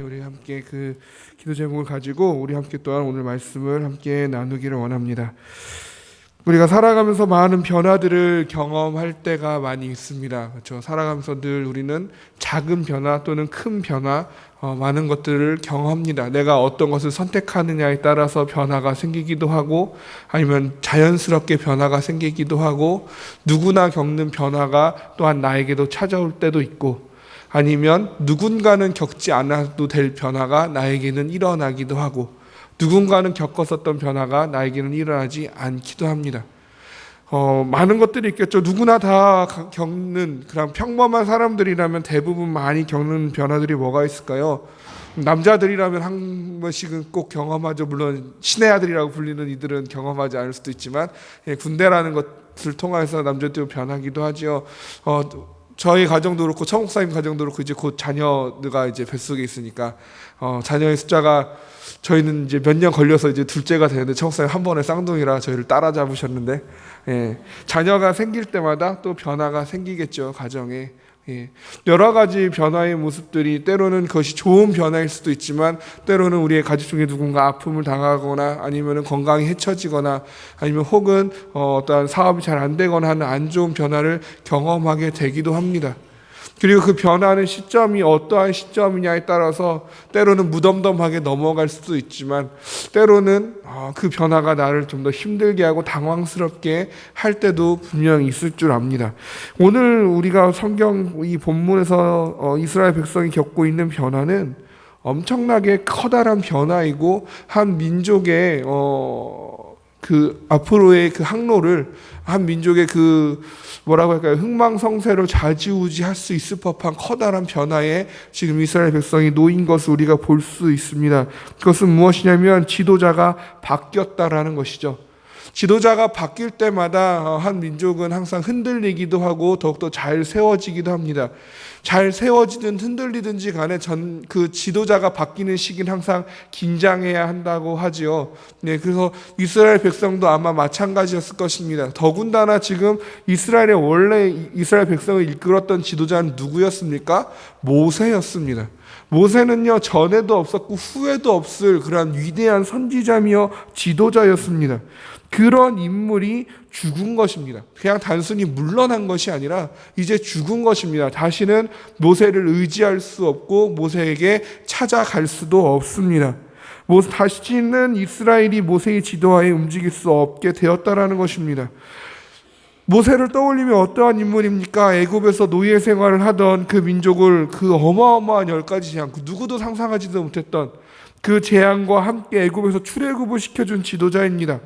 우리 함께 그 기도 제목을 가지고 우리 함께 또한 오늘 말씀을 함께 나누기를 원합니다. 우리가 살아가면서 많은 변화들을 경험할 때가 많이 있습니다. 그렇죠? 살아가면서 늘 우리는 작은 변화 또는 큰 변화 어, 많은 것들을 경험합니다. 내가 어떤 것을 선택하느냐에 따라서 변화가 생기기도 하고 아니면 자연스럽게 변화가 생기기도 하고 누구나 겪는 변화가 또한 나에게도 찾아올 때도 있고 아니면 누군가는 겪지 않아도 될 변화가 나에게는 일어나기도 하고 누군가는 겪었었던 변화가 나에게는 일어나지 않기도 합니다. 어, 많은 것들이 있겠죠. 누구나 다 가- 겪는 그런 평범한 사람들이라면 대부분 많이 겪는 변화들이 뭐가 있을까요? 남자들이라면 한 번씩은 꼭 경험하죠. 물론 신의 아들이라고 불리는 이들은 경험하지 않을 수도 있지만 예, 군대라는 것을 통해서 남자들도 변하기도 하지요. 어, 저희 가정도 그렇고 청목사님 가정도 그렇고 이제 곧 자녀가 이제 뱃속에 있으니까 어, 자녀의 숫자가 저희는 이제 몇 년 걸려서 이제 둘째가 되는데 청목사님 한 번에 쌍둥이라 저희를 따라잡으셨는데 예, 자녀가 생길 때마다 또 변화가 생기겠죠 가정에. 예, 여러 가지 변화의 모습들이 때로는 그것이 좋은 변화일 수도 있지만 때로는 우리의 가족 중에 누군가 아픔을 당하거나 아니면 건강이 해쳐지거나 아니면 혹은 어, 어떠한 사업이 잘 안 되거나 하는 안 좋은 변화를 경험하게 되기도 합니다. 그리고 그 변하는 시점이 어떠한 시점이냐에 따라서 때로는 무덤덤하게 넘어갈 수도 있지만 때로는 아, 그 변화가 나를 좀 더 힘들게 하고 당황스럽게 할 때도 분명 있을 줄 압니다. 오늘 우리가 성경 이 본문에서 어, 이스라엘 백성이 겪고 있는 변화는 엄청나게 커다란 변화이고 한 민족의 어, 그 앞으로의 그 항로를 한 민족의 그 뭐라고 할까요 흥망성쇠로 좌지우지할 수 있을 법한 커다란 변화에 지금 이스라엘 백성이 놓인 것을 우리가 볼 수 있습니다. 그것은 무엇이냐면 지도자가 바뀌었다라는 것이죠. 지도자가 바뀔 때마다 어, 한 민족은 항상 흔들리기도 하고 더욱더 잘 세워지기도 합니다. 잘 세워지든 흔들리든지 간에 전 그 지도자가 바뀌는 시기는 항상 긴장해야 한다고 하지요. 네, 그래서 이스라엘 백성도 아마 마찬가지였을 것입니다. 더군다나 지금 이스라엘의 원래 이- 이스라엘 백성을 이끌었던 지도자는 누구였습니까? 모세였습니다. 모세는요 전에도 없었고 후에도 없을 그러한 위대한 선지자며 지도자였습니다. 그런 인물이 죽은 것입니다. 그냥 단순히 물러난 것이 아니라 이제 죽은 것입니다. 다시는 모세를 의지할 수 없고 모세에게 찾아갈 수도 없습니다. 모- 다시는 이스라엘이 모세의 지도하에 움직일 수 없게 되었다라는 것입니다. 모세를 떠올리면 어떠한 인물입니까? 애굽에서 노예 생활을 하던 그 민족을 그 어마어마한 열 가지 재앙, 그 누구도 상상하지도 못했던 그 재앙과 함께 애굽에서 출애굽을 시켜준 지도자입니다.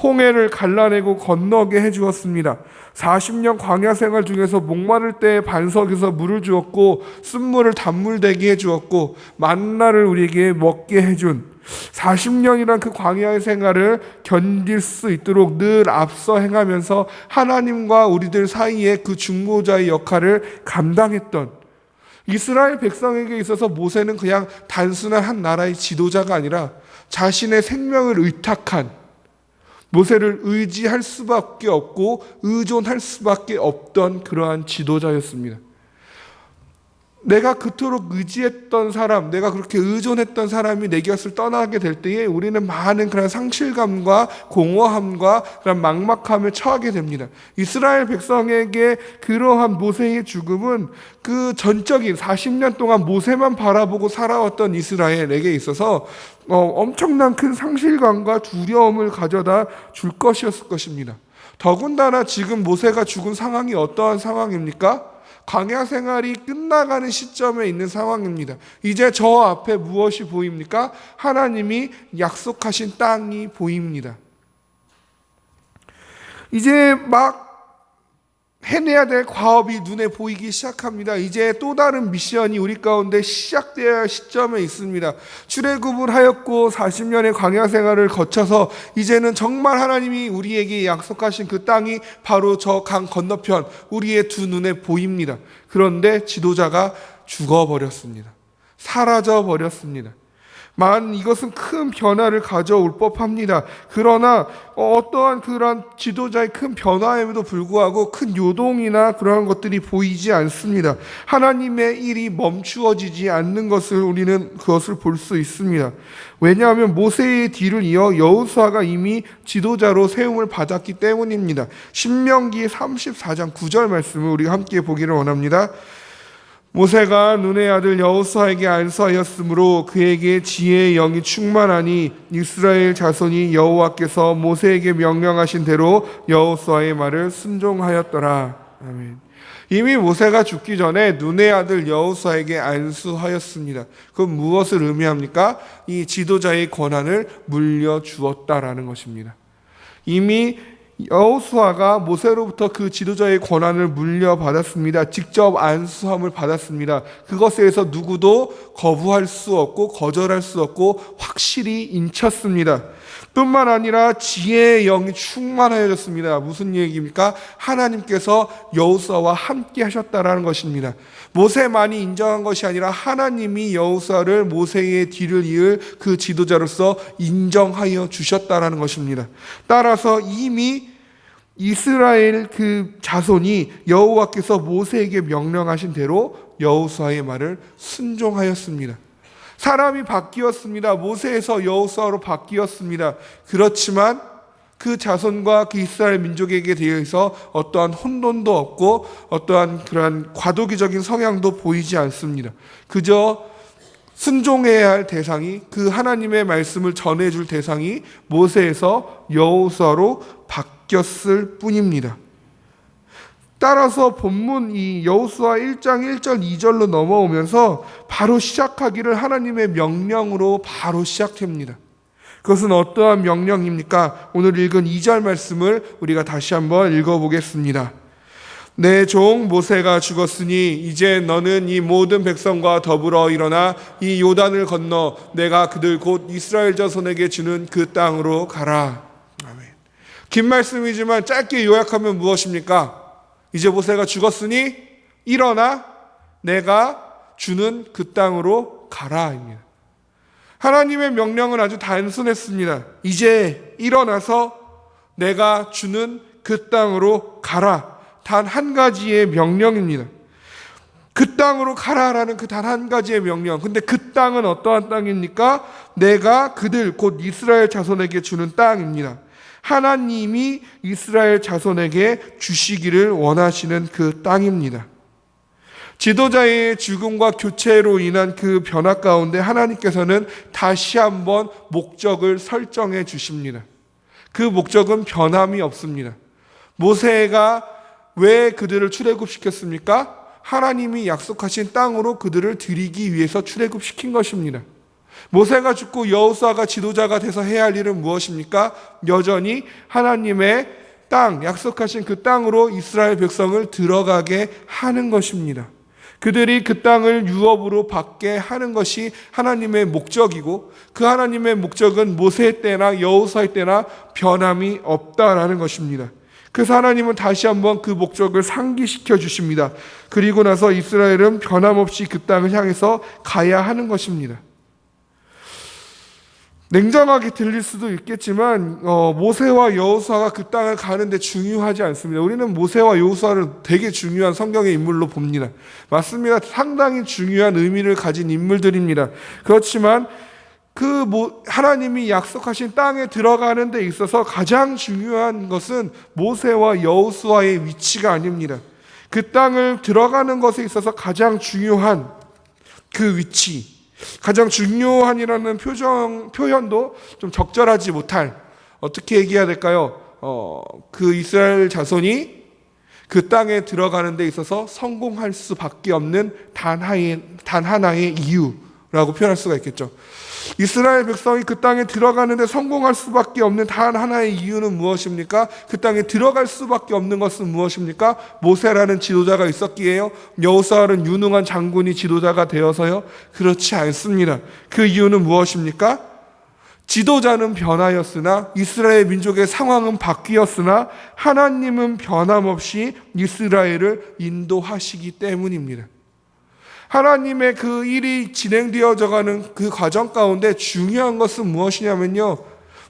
홍해를 갈라내고 건너게 해 주었습니다. 40년 광야 생활 중에서 목마를 때 반석에서 물을 주었고 쓴물을 단물 되게 해 주었고 만나를 우리에게 먹게 해 준 40년이란 그 광야의 생활을 견딜 수 있도록 늘 앞서 행하면서 하나님과 우리들 사이에 그 중보자의 역할을 감당했던 이스라엘 백성에게 있어서 모세는 그냥 단순한 한 나라의 지도자가 아니라 자신의 생명을 의탁한 모세를 의지할 수밖에 없고 의존할 수밖에 없던 그러한 지도자였습니다. 내가 그토록 의지했던 사람, 내가 그렇게 의존했던 사람이 내 곁을 떠나게 될 때에 우리는 많은 그런 상실감과 공허함과 그런 막막함을 처하게 됩니다. 이스라엘 백성에게 그러한 모세의 죽음은 그 전적인 40년 동안 모세만 바라보고 살아왔던 이스라엘에게 있어서 어, 엄청난 큰 상실감과 두려움을 가져다 줄 것이었을 것입니다. 더군다나 지금 모세가 죽은 상황이 어떠한 상황입니까? 광야 생활이 끝나가는 시점에 있는 상황입니다. 이제 저 앞에 무엇이 보입니까? 하나님이 약속하신 땅이 보입니다. 이제 막 해내야 될 과업이 눈에 보이기 시작합니다. 이제 또 다른 미션이 우리 가운데 시작되어야 할 시점에 있습니다. 출애굽을 하였고 40년의 광야 생활을 거쳐서 이제는 정말 하나님이 우리에게 약속하신 그 땅이 바로 저 강 건너편 우리의 두 눈에 보입니다. 그런데 지도자가 죽어 버렸습니다. 사라져 버렸습니다. 만 이것은 큰 변화를 가져올 법합니다. 그러나 어떠한 그러한 지도자의 큰 변화임에도 불구하고 큰 요동이나 그러한 것들이 보이지 않습니다. 하나님의 일이 멈추어지지 않는 것을 우리는 그것을 볼 수 있습니다. 왜냐하면 모세의 뒤를 이어 여호수아가 이미 지도자로 세움을 받았기 때문입니다. 신명기 34장 9절 말씀을 우리가 함께 보기를 원합니다. 모세가 눈의 아들 여호수아에게 안수하였으므로 그에게 지혜의 영이 충만하니 이스라엘 자손이 여호와께서 모세에게 명령하신 대로 여호수아의 말을 순종하였더라. 아멘. 이미 모세가 죽기 전에 눈의 아들 여호수아에게 안수하였습니다. 그건 무엇을 의미합니까? 이 지도자의 권한을 물려 주었다라는 것입니다. 이미 여호수아가 모세로부터 그 지도자의 권한을 물려받았습니다. 직접 안수함을 받았습니다. 그것에 대해서 누구도 거부할 수 없고 거절할 수 없고 확실히 인쳤습니다. 뿐만 아니라 지혜의 영이 충만하여졌습니다. 무슨 얘기입니까? 하나님께서 여호수아와 함께 하셨다라는 것입니다. 모세만이 인정한 것이 아니라 하나님이 여호수아를 모세의 뒤를 이을 그 지도자로서 인정하여 주셨다라는 것입니다. 따라서 이미 이스라엘 그 자손이 여호와께서 모세에게 명령하신 대로 여호수아의 말을 순종하였습니다. 사람이 바뀌었습니다. 모세에서 여호수아로 바뀌었습니다. 그렇지만 그 자손과 그 이스라엘 민족에게 대해서 어떠한 혼돈도 없고 어떠한 그러한 과도기적인 성향도 보이지 않습니다. 그저 순종해야 할 대상이 그 하나님의 말씀을 전해줄 대상이 모세에서 여호수아로 바뀌 었을 뿐입니다. 따라서 본문 이 여호수아 1장 1절 2절로 넘어오면서 바로 시작하기를 하나님의 명령으로 바로 시작됩니다. 그것은 어떠한 명령입니까? 오늘 읽은 2절 말씀을 우리가 다시 한번 읽어보겠습니다. 내 종 모세가 죽었으니 이제 너는 이 모든 백성과 더불어 일어나 이 요단을 건너 내가 그들 곧 이스라엘 자손에게 주는 그 땅으로 가라. 아멘. 긴 말씀이지만 짧게 요약하면 무엇입니까? 이제 모세가 죽었으니 일어나 내가 주는 그 땅으로 가라입니다. 하나님의 명령은 아주 단순했습니다. 이제 일어나서 내가 주는 그 땅으로 가라. 단 한 가지의 명령입니다. 그 땅으로 가라라는 그 단 한 가지의 명령. 근데 그 땅은 어떠한 땅입니까? 내가 그들 곧 이스라엘 자손에게 주는 땅입니다. 하나님이 이스라엘 자손에게 주시기를 원하시는 그 땅입니다. 지도자의 죽음과 교체로 인한 그 변화 가운데 하나님께서는 다시 한번 목적을 설정해 주십니다. 그 목적은 변함이 없습니다. 모세가 왜 그들을 출애굽시켰습니까? 하나님이 약속하신 땅으로 그들을 드리기 위해서 출애굽시킨 것입니다. 모세가 죽고 여호수아가 지도자가 돼서 해야 할 일은 무엇입니까? 여전히 하나님의 땅, 약속하신 그 땅으로 이스라엘 백성을 들어가게 하는 것입니다. 그들이 그 땅을 유업으로 받게 하는 것이 하나님의 목적이고 그 하나님의 목적은 모세 때나 여호수아 때나 변함이 없다라는 것입니다. 그래서 하나님은 다시 한번 그 목적을 상기시켜 주십니다. 그리고 나서 이스라엘은 변함없이 그 땅을 향해서 가야 하는 것입니다. 냉정하게 들릴 수도 있겠지만 어, 모세와 여호수아가 그 땅을 가는데 중요하지 않습니다. 우리는 모세와 여호수아를 되게 중요한 성경의 인물로 봅니다. 맞습니다. 상당히 중요한 의미를 가진 인물들입니다. 그렇지만 그 하나님이 약속하신 땅에 들어가는 데 있어서 가장 중요한 것은 모세와 여호수아의 위치가 아닙니다. 그 땅을 들어가는 것에 있어서 가장 중요한 그 위치, 가장 중요한이라는 표정, 표현도 좀 적절하지 못할, 어떻게 얘기해야 될까요? 어, 그 이스라엘 자손이 그 땅에 들어가는 데 있어서 성공할 수밖에 없는 단 하나의, 단 하나의 이유라고 표현할 수가 있겠죠. 이스라엘 백성이 그 땅에 들어가는데 성공할 수밖에 없는 단 하나의 이유는 무엇입니까? 그 땅에 들어갈 수밖에 없는 것은 무엇입니까? 모세라는 지도자가 있었기에요. 여호사라는 유능한 장군이 지도자가 되어서요. 그렇지 않습니다. 그 이유는 무엇입니까? 지도자는 변하였으나 이스라엘 민족의 상황은 바뀌었으나 하나님은 변함없이 이스라엘을 인도하시기 때문입니다. 하나님의 그 일이 진행되어져 가는 그 과정 가운데 중요한 것은 무엇이냐면요.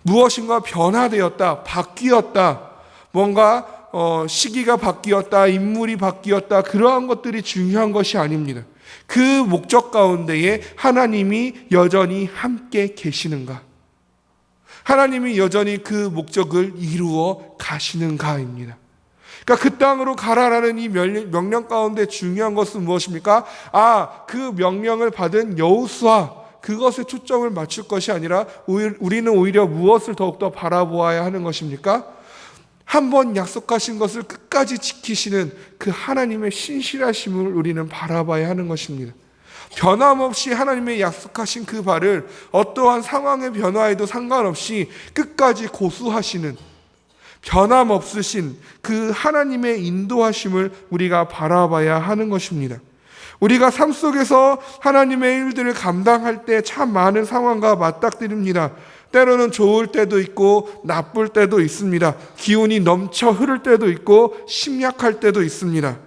무엇인가 변화되었다, 바뀌었다, 뭔가 어, 시기가 바뀌었다, 인물이 바뀌었다, 그러한 것들이 중요한 것이 아닙니다. 그 목적 가운데에 하나님이 여전히 함께 계시는가? 하나님이 여전히 그 목적을 이루어 가시는가입니다. 그러니까 그 땅으로 가라라는 이 명- 명령 가운데 중요한 것은 무엇입니까? 아, 그 명령을 받은 여호수아 그것에 초점을 맞출 것이 아니라 우리는 오히려 무엇을 더욱더 바라보아야 하는 것입니까? 한번 약속하신 것을 끝까지 지키시는 그 하나님의 신실하심을 우리는 바라봐야 하는 것입니다. 변함없이 하나님의 약속하신 그 바를 어떠한 상황의 변화에도 상관없이 끝까지 고수하시는 변함없으신 그 하나님의 인도하심을 우리가 바라봐야 하는 것입니다. 우리가 삶 속에서 하나님의 일들을 감당할 때 참 많은 상황과 맞닥뜨립니다. 때로는 좋을 때도 있고 나쁠 때도 있습니다. 기운이 넘쳐 흐를 때도 있고 심약할 때도 있습니다.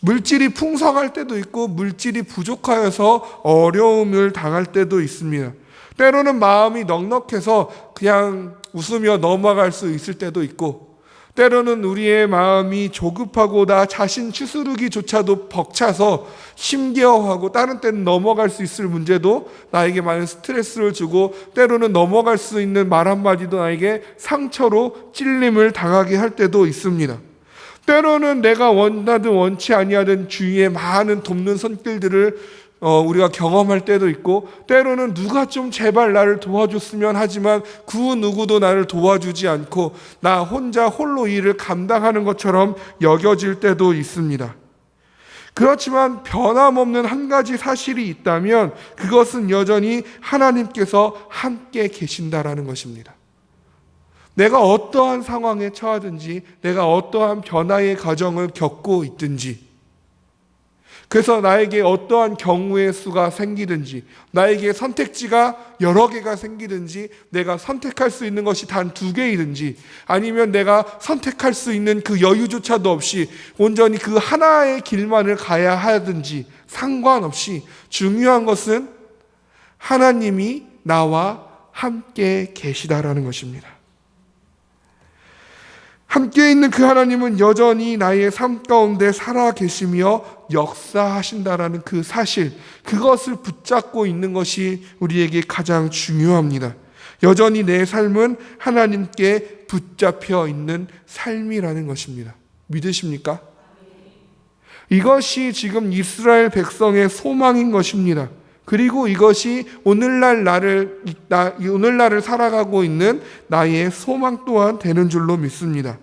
물질이 풍성할 때도 있고 물질이 부족하여서 어려움을 당할 때도 있습니다. 때로는 마음이 넉넉해서 그냥 웃으며 넘어갈 수 있을 때도 있고 때로는 우리의 마음이 조급하고 나 자신 추스르기조차도 벅차서 힘겨워하고 다른 때는 넘어갈 수 있을 문제도 나에게 많은 스트레스를 주고 때로는 넘어갈 수 있는 말 한마디도 나에게 상처로 찔림을 당하게 할 때도 있습니다. 때로는 내가 원하든 원치 아니하든 주위에 많은 돕는 손길들을 어, 우리가 경험할 때도 있고 때로는 누가 좀 제발 나를 도와줬으면 하지만 그 누구도 나를 도와주지 않고 나 혼자 홀로 일을 감당하는 것처럼 여겨질 때도 있습니다. 그렇지만 변함없는 한 가지 사실이 있다면 그것은 여전히 하나님께서 함께 계신다라는 것입니다. 내가 어떠한 상황에 처하든지, 내가 어떠한 변화의 과정을 겪고 있든지, 그래서 나에게 어떠한 경우의 수가 생기든지, 나에게 선택지가 여러 개가 생기든지, 내가 선택할 수 있는 것이 단 두 개이든지, 아니면 내가 선택할 수 있는 그 여유조차도 없이 온전히 그 하나의 길만을 가야 하든지, 상관없이 중요한 것은 하나님이 나와 함께 계시다라는 것입니다. 함께 있는 그 하나님은 여전히 나의 삶 가운데 살아 계시며 역사하신다라는 그 사실, 그것을 붙잡고 있는 것이 우리에게 가장 중요합니다. 여전히 내 삶은 하나님께 붙잡혀 있는 삶이라는 것입니다. 믿으십니까? 이것이 지금 이스라엘 백성의 소망인 것입니다. 그리고 이것이 오늘날 나를 나, 오늘날을 살아가고 있는 나의 소망 또한 되는 줄로 믿습니다.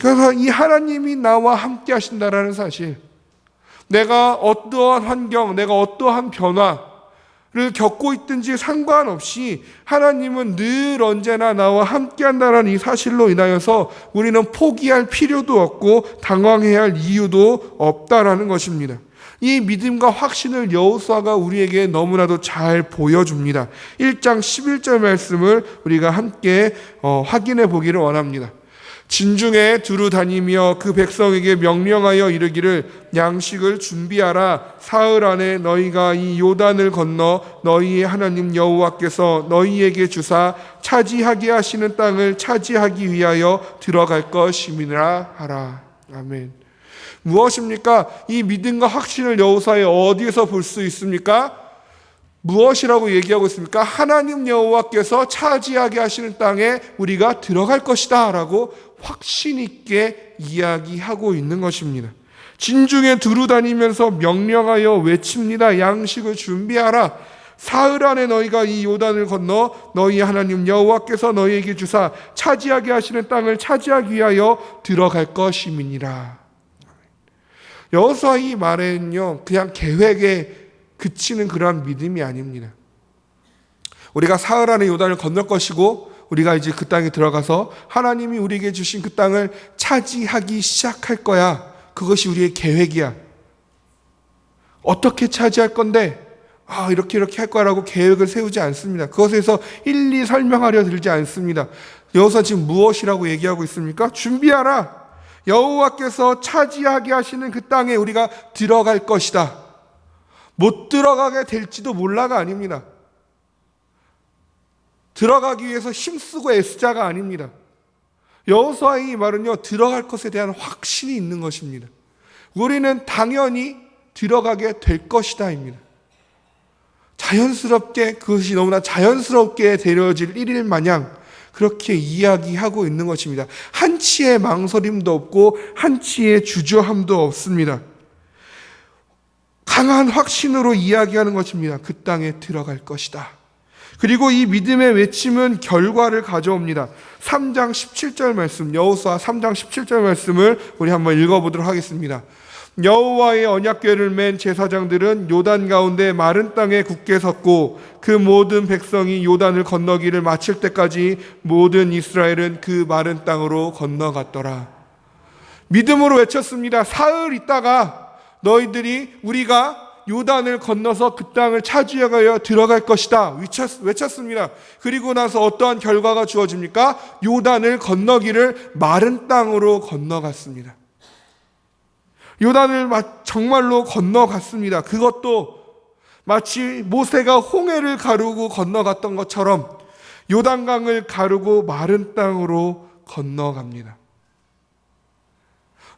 그래서 이 하나님이 나와 함께 하신다라는 사실, 내가 어떠한 환경, 내가 어떠한 변화를 겪고 있든지 상관없이 하나님은 늘 언제나 나와 함께 한다는 이 사실로 인하여서 우리는 포기할 필요도 없고 당황해야 할 이유도 없다라는 것입니다. 이 믿음과 확신을 여호수아가 우리에게 너무나도 잘 보여줍니다. 1장 11절 말씀을 우리가 함께 어, 확인해 보기를 원합니다. 진중에 두루 다니며 그 백성에게 명령하여 이르기를 양식을 준비하라 사흘 안에 너희가 이 요단을 건너 너희의 하나님 여호와께서 너희에게 주사 차지하게 하시는 땅을 차지하기 위하여 들어갈 것임이라 하라 아멘. 무엇입니까? 이 믿음과 확신을 여호사에 어디에서 볼 수 있습니까? 무엇이라고 얘기하고 있습니까? 하나님 여호와께서 차지하게 하시는 땅에 우리가 들어갈 것이다라고 확신 있게 이야기하고 있는 것입니다. 진중에 두루 다니면서 명령하여 외칩니다. 양식을 준비하라. 사흘 안에 너희가 이 요단을 건너 너희 하나님 여호와께서 너희에게 주사 차지하게 하시는 땅을 차지하기 위하여 들어갈 것임이니라. 여호수아 이 말에는요 그냥 계획에 그치는 그러한 믿음이 아닙니다. 우리가 사흘 안에 요단을 건널 것이고 우리가 이제 그 땅에 들어가서 하나님이 우리에게 주신 그 땅을 차지하기 시작할 거야. 그것이 우리의 계획이야. 어떻게 차지할 건데? 아, 이렇게 이렇게 할 거라고 계획을 세우지 않습니다. 그것에서 일일이 설명하려 들지 않습니다. 여호수아 지금 무엇이라고 얘기하고 있습니까? 준비하라. 여호와께서 차지하게 하시는 그 땅에 우리가 들어갈 것이다. 못 들어가게 될지도 몰라가 아닙니다. 들어가기 위해서 힘쓰고 애쓰자가 아닙니다. 여호수아의 이 말은요 들어갈 것에 대한 확신이 있는 것입니다. 우리는 당연히 들어가게 될 것이다입니다. 자연스럽게 그것이 너무나 자연스럽게 되어질 일일 마냥 그렇게 이야기하고 있는 것입니다. 한치의 망설임도 없고 한치의 주저함도 없습니다. 강한 확신으로 이야기하는 것입니다. 그 땅에 들어갈 것이다. 그리고 이 믿음의 외침은 결과를 가져옵니다. 3장 17절 말씀, 여호수아 3장 17절 말씀을 우리 한번 읽어보도록 하겠습니다. 여호와의 언약궤를 맨 제사장들은 요단 가운데 마른 땅에 굳게 섰고 그 모든 백성이 요단을 건너기를 마칠 때까지 모든 이스라엘은 그 마른 땅으로 건너갔더라. 믿음으로 외쳤습니다. 사흘 있다가 너희들이 우리가 요단을 건너서 그 땅을 차지하여 들어갈 것이다. 외쳤, 외쳤습니다. 그리고 나서 어떠한 결과가 주어집니까? 요단을 건너기를 마른 땅으로 건너갔습니다. 요단을 정말로 건너갔습니다. 그것도 마치 모세가 홍해를 가르고 건너갔던 것처럼 요단강을 가르고 마른 땅으로 건너갑니다.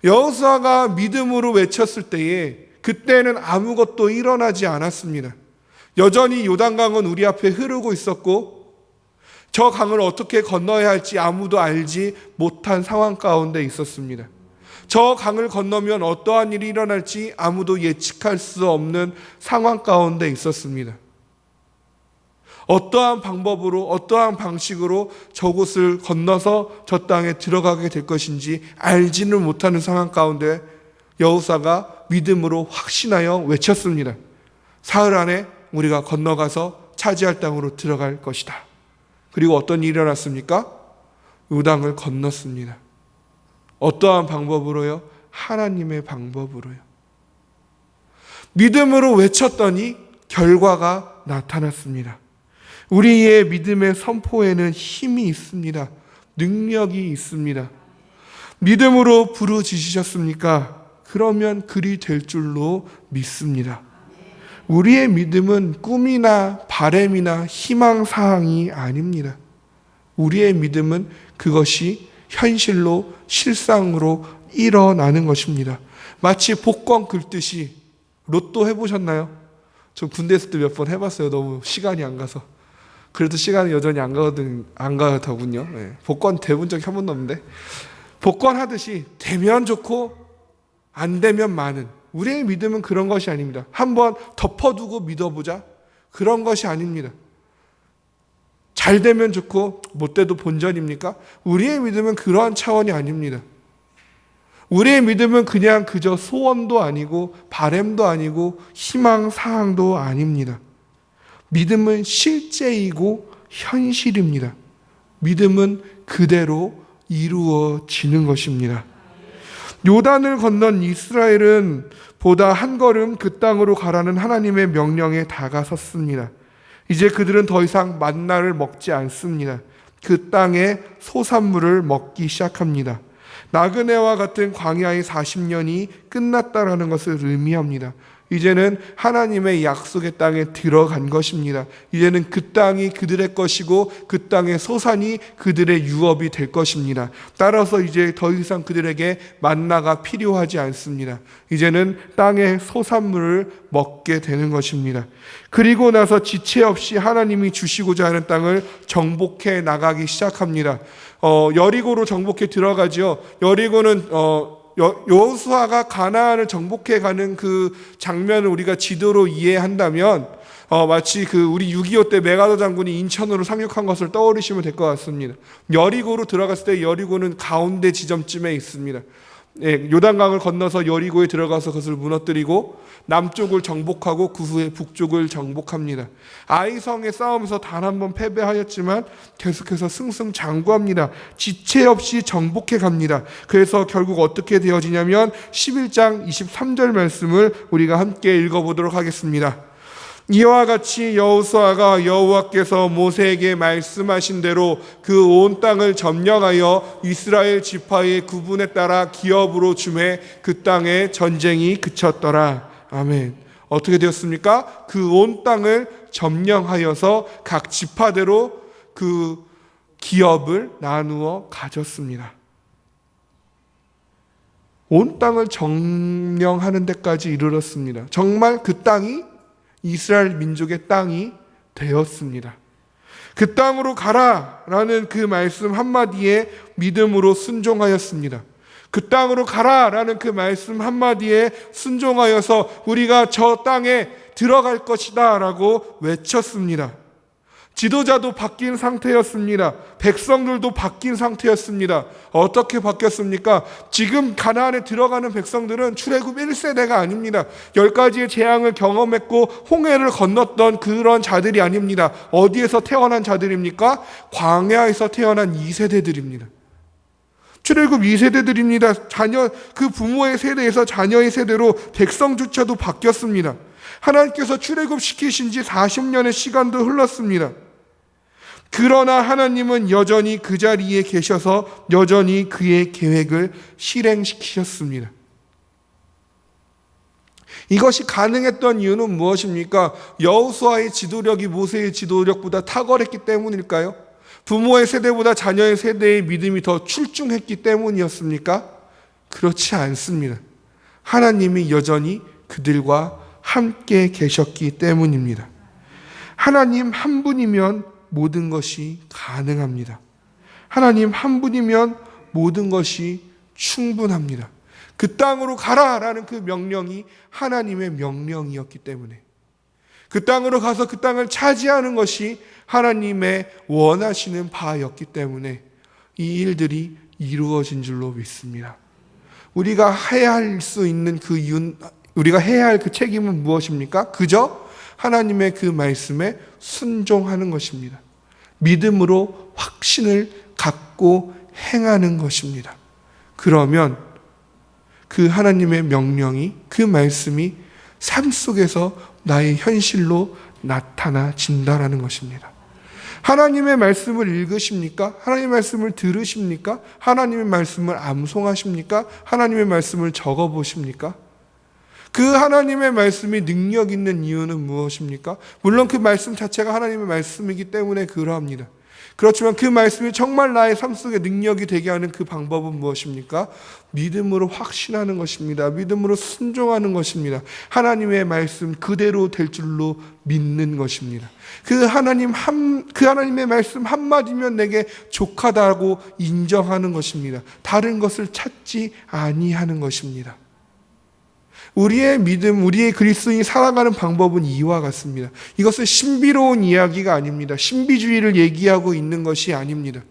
여호수아가 믿음으로 외쳤을 때에 그때는 아무것도 일어나지 않았습니다. 여전히 요단강은 우리 앞에 흐르고 있었고 저 강을 어떻게 건너야 할지 아무도 알지 못한 상황 가운데 있었습니다. 저 강을 건너면 어떠한 일이 일어날지 아무도 예측할 수 없는 상황 가운데 있었습니다. 어떠한 방법으로, 어떠한 방식으로 저곳을 건너서 저 땅에 들어가게 될 것인지 알지는 못하는 상황 가운데 여호사가 믿음으로 확신하여 외쳤습니다. 사흘 안에 우리가 건너가서 차지할 땅으로 들어갈 것이다. 그리고 어떤 일이 일어났습니까? 요당을 건넜습니다. 어떠한 방법으로요? 하나님의 방법으로요. 믿음으로 외쳤더니 결과가 나타났습니다. 우리의 믿음의 선포에는 힘이 있습니다. 능력이 있습니다. 믿음으로 부르짖으셨습니까? 그러면 그리 될 줄로 믿습니다. 우리의 믿음은 꿈이나 바램이나 희망 사항이 아닙니다. 우리의 믿음은 그것이 현실로 실상으로 일어나는 것입니다. 마치 복권 긁듯이 로또 해보셨나요? 저 군대 있을 때 몇 번 해봤어요. 너무 시간이 안 가서. 그래도 시간이 여전히 안 가거든 안 가더군요. 네. 복권 대본 적이 한 번도 없는데 복권 하듯이 되면 좋고 안 되면 많은 우리의 믿음은 그런 것이 아닙니다. 한번 덮어두고 믿어보자 그런 것이 아닙니다. 잘 되면 좋고 못 돼도 본전입니까? 우리의 믿음은 그러한 차원이 아닙니다. 우리의 믿음은 그냥 그저 소원도 아니고 바램도 아니고 희망 사항도 아닙니다. 믿음은 실제이고 현실입니다. 믿음은 그대로 이루어지는 것입니다. 요단을 건넌 이스라엘은 보다 한 걸음 그 땅으로 가라는 하나님의 명령에 다가섰습니다. 이제 그들은 더 이상 만나를 먹지 않습니다. 그 땅의 소산물을 먹기 시작합니다. 나그네와 같은 광야의 40년이 끝났다라는 것을 의미합니다. 이제는 하나님의 약속의 땅에 들어간 것입니다. 이제는 그 땅이 그들의 것이고 그 땅의 소산이 그들의 유업이 될 것입니다. 따라서 이제 더 이상 그들에게 만나가 필요하지 않습니다. 이제는 땅의 소산물을 먹게 되는 것입니다. 그리고 나서 지체 없이 하나님이 주시고자 하는 땅을 정복해 나가기 시작합니다. 어, 여리고로 정복해 들어가지요. 여리고는 어, 여호수아가 가나안을 정복해 가는 그 장면을 우리가 지도로 이해한다면 어, 마치 그 우리 6.25 때 메가더 장군이 인천으로 상륙한 것을 떠올리시면 될 것 같습니다. 여리고로 들어갔을 때 여리고는 가운데 지점쯤에 있습니다. 예, 요단강을 건너서 여리고에 들어가서 그것을 무너뜨리고 남쪽을 정복하고 그 후에 북쪽을 정복합니다. 아이성의 싸움에서 단 한 번 패배하였지만 계속해서 승승장구합니다. 지체 없이 정복해 갑니다. 그래서 결국 어떻게 되어지냐면 11장 23절 말씀을 우리가 함께 읽어보도록 하겠습니다. 이와 같이 여호수아가 여호와께서 모세에게 말씀하신 대로 그 온 땅을 점령하여 이스라엘 지파의 구분에 따라 기업으로 주매 그 땅에 전쟁이 그쳤더라. 아멘. 어떻게 되었습니까? 그 온 땅을 점령하여서 각 지파대로 그 기업을 나누어 가졌습니다. 온 땅을 점령하는 데까지 이르렀습니다. 정말 그 땅이 이스라엘 민족의 땅이 되었습니다. 그 땅으로 가라 라는 그 말씀 한마디에 믿음으로 순종하였습니다. 그 땅으로 가라 라는 그 말씀 한마디에 순종하여서 우리가 저 땅에 들어갈 것이다 라고 외쳤습니다. 지도자도 바뀐 상태였습니다. 백성들도 바뀐 상태였습니다. 어떻게 바뀌었습니까? 지금 가나안에 들어가는 백성들은 출애굽 1세대가 아닙니다. 열 가지의 재앙을 경험했고 홍해를 건넜던 그런 자들이 아닙니다. 어디에서 태어난 자들입니까? 광야에서 태어난 2세대들입니다. 출애굽 2세대들입니다. 자녀 그 부모의 세대에서 자녀의 세대로 백성조차도 바뀌었습니다. 하나님께서 출애굽 시키신 지 40년의 시간도 흘렀습니다. 그러나 하나님은 여전히 그 자리에 계셔서 여전히 그의 계획을 실행시키셨습니다. 이것이 가능했던 이유는 무엇입니까? 여호수아의 지도력이 모세의 지도력보다 탁월했기 때문일까요? 부모의 세대보다 자녀의 세대의 믿음이 더 출중했기 때문이었습니까? 그렇지 않습니다. 하나님이 여전히 그들과 함께 계셨기 때문입니다. 하나님 한 분이면 모든 것이 가능합니다. 하나님 한 분이면 모든 것이 충분합니다. 그 땅으로 가라 라는 그 명령이 하나님의 명령이었기 때문에 그 땅으로 가서 그 땅을 차지하는 것이 하나님의 원하시는 바였기 때문에 이 일들이 이루어진 줄로 믿습니다. 우리가 해야 할 수 있는 그 이유, 우리가 해야 할 그 책임은 무엇입니까? 그저 하나님의 그 말씀에 순종하는 것입니다. 믿음으로 확신을 갖고 행하는 것입니다. 그러면 그 하나님의 명령이 그 말씀이 삶 속에서 나의 현실로 나타나진다라는 것입니다. 하나님의 말씀을 읽으십니까? 하나님의 말씀을 들으십니까? 하나님의 말씀을 암송하십니까? 하나님의 말씀을 적어 보십니까? 그 하나님의 말씀이 능력 있는 이유는 무엇입니까? 물론 그 말씀 자체가 하나님의 말씀이기 때문에 그러합니다. 그렇지만 그 말씀이 정말 나의 삶 속에 능력이 되게 하는 그 방법은 무엇입니까? 믿음으로 확신하는 것입니다. 믿음으로 순종하는 것입니다. 하나님의 말씀 그대로 될 줄로 믿는 것입니다. 그 하나님 한, 그 하나님의 말씀 한마디면 내게 족하다고 인정하는 것입니다. 다른 것을 찾지 아니하는 것입니다. 우리의 믿음, 우리의 그리스도인이 살아가는 방법은 이와 같습니다. 이것은 신비로운 이야기가 아닙니다. 신비주의를 얘기하고 있는 것이 아닙니다.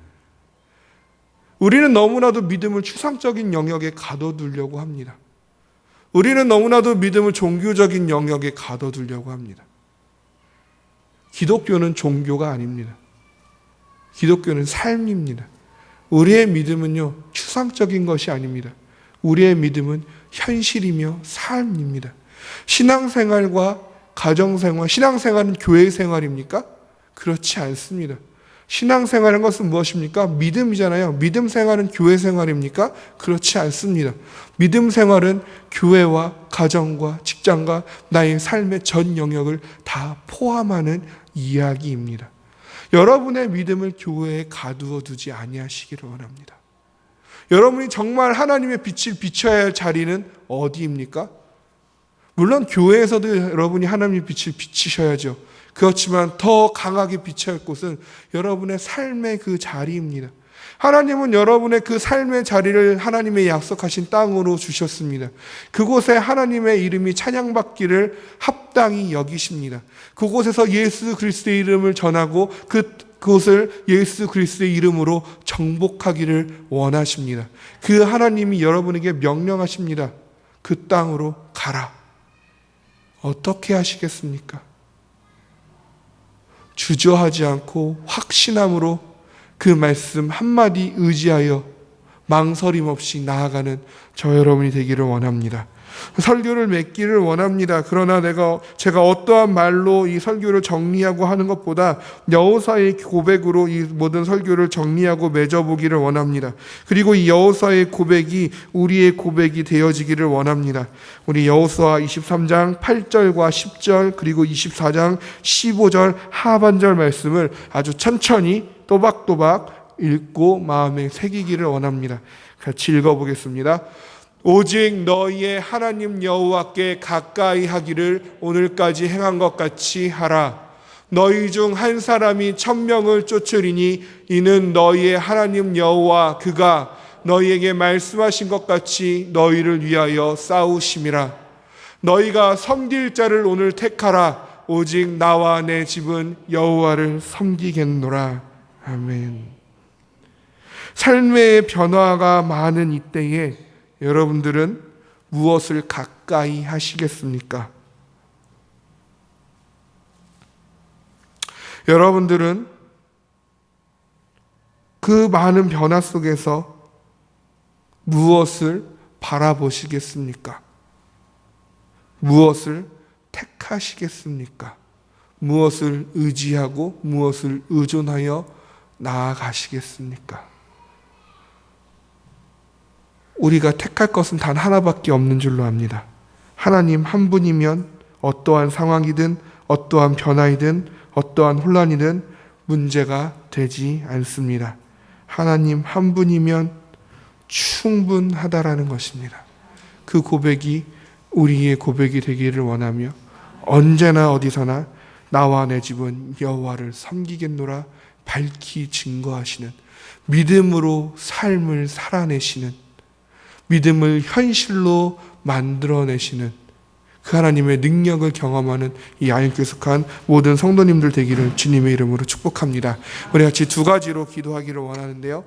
우리는 너무나도 믿음을 추상적인 영역에 가둬두려고 합니다. 우리는 너무나도 믿음을 종교적인 영역에 가둬두려고 합니다. 기독교는 종교가 아닙니다. 기독교는 삶입니다. 우리의 믿음은요, 추상적인 것이 아닙니다. 우리의 믿음은 현실이며 삶입니다. 신앙생활과 가정생활, 신앙생활은 교회 생활입니까? 그렇지 않습니다. 신앙생활은 것은 무엇입니까? 믿음이잖아요. 믿음 생활은 교회 생활입니까? 그렇지 않습니다. 믿음 생활은 교회와 가정과 직장과 나의 삶의 전 영역을 다 포함하는 이야기입니다. 여러분의 믿음을 교회에 가두어 두지 아니하시기를 원합니다. 여러분이 정말 하나님의 빛을 비춰야 할 자리는 어디입니까? 물론 교회에서도 여러분이 하나님의 빛을 비치셔야죠. 그렇지만 더 강하게 비춰야 할 곳은 여러분의 삶의 그 자리입니다. 하나님은 여러분의 그 삶의 자리를 하나님의 약속하신 땅으로 주셨습니다. 그곳에 하나님의 이름이 찬양받기를 합당히 여기십니다. 그곳에서 예수 그리스도의 이름을 전하고 그 그것을 예수 그리스도의 이름으로 정복하기를 원하십니다. 그 하나님이 여러분에게 명령하십니다. 그 땅으로 가라. 어떻게 하시겠습니까? 주저하지 않고 확신함으로 그 말씀 한마디 의지하여 망설임 없이 나아가는 저 여러분이 되기를 원합니다. 설교를 맺기를 원합니다. 그러나 내가 제가 어떠한 말로 이 설교를 정리하고 하는 것보다 여호사의 고백으로 이 모든 설교를 정리하고 맺어보기를 원합니다. 그리고 이 여호사의 고백이 우리의 고백이 되어지기를 원합니다. 우리 여호수아 23장 8절과 10절 그리고 24장 15절 하반절 말씀을 아주 천천히 또박또박 읽고 마음에 새기기를 원합니다. 같이 읽어보겠습니다. 오직 너희의 하나님 여호와께 가까이 하기를 오늘까지 행한 것 같이 하라. 너희 중 한 사람이 천명을 쫓으리니 이는 너희의 하나님 여호와 그가 너희에게 말씀하신 것 같이 너희를 위하여 싸우심이라. 너희가 섬길 자를 오늘 택하라. 오직 나와 내 집은 여호와를 섬기겠노라. 아멘. 삶의 변화가 많은 이때에 여러분들은 무엇을 가까이 하시겠습니까? 여러분들은 그 많은 변화 속에서 무엇을 바라보시겠습니까? 무엇을 택하시겠습니까? 무엇을 의지하고 무엇을 의존하여 나아가시겠습니까? 우리가 택할 것은 단 하나밖에 없는 줄로 압니다. 하나님 한 분이면 어떠한 상황이든 어떠한 변화이든 어떠한 혼란이든 문제가 되지 않습니다. 하나님 한 분이면 충분하다라는 것입니다. 그 고백이 우리의 고백이 되기를 원하며 언제나 어디서나 나와 내 집은 여호와를 섬기겠노라 밝히 증거하시는 믿음으로 삶을 살아내시는 믿음을 현실로 만들어내시는 그 하나님의 능력을 경험하는 이 아연교회 속한 모든 성도님들 되기를 주님의 이름으로 축복합니다. 우리 같이 두 가지로 기도하기를 원하는데요.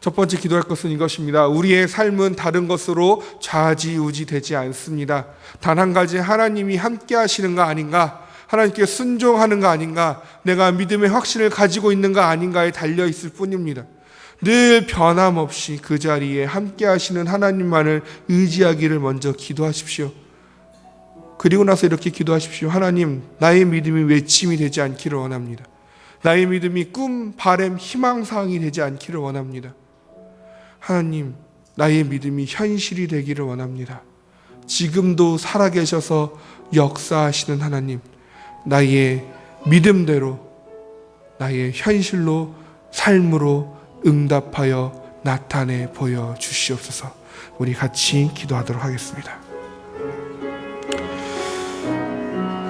첫 번째 기도할 것은 이것입니다. 우리의 삶은 다른 것으로 좌지우지 되지 않습니다. 단 한 가지 하나님이 함께 하시는가 아닌가, 하나님께 순종하는가 아닌가, 내가 믿음의 확신을 가지고 있는가 아닌가에 달려 있을 뿐입니다. 늘 변함없이 그 자리에 함께 하시는 하나님만을 의지하기를 먼저 기도하십시오. 그리고 나서 이렇게 기도하십시오. 하나님, 나의 믿음이 외침이 되지 않기를 원합니다. 나의 믿음이 꿈, 바램, 희망사항이 되지 않기를 원합니다. 하나님, 나의 믿음이 현실이 되기를 원합니다. 지금도 살아계셔서 역사하시는 하나님, 나의 믿음대로, 나의 현실로, 삶으로 응답하여 나타내 보여 주시옵소서. 우리 같이 기도하도록 하겠습니다.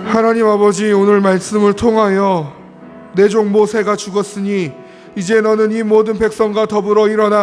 하나님 아버지 오늘 말씀을 통하여 내 종 모세가 죽었으니 이제 너는 이 모든 백성과 더불어 일어나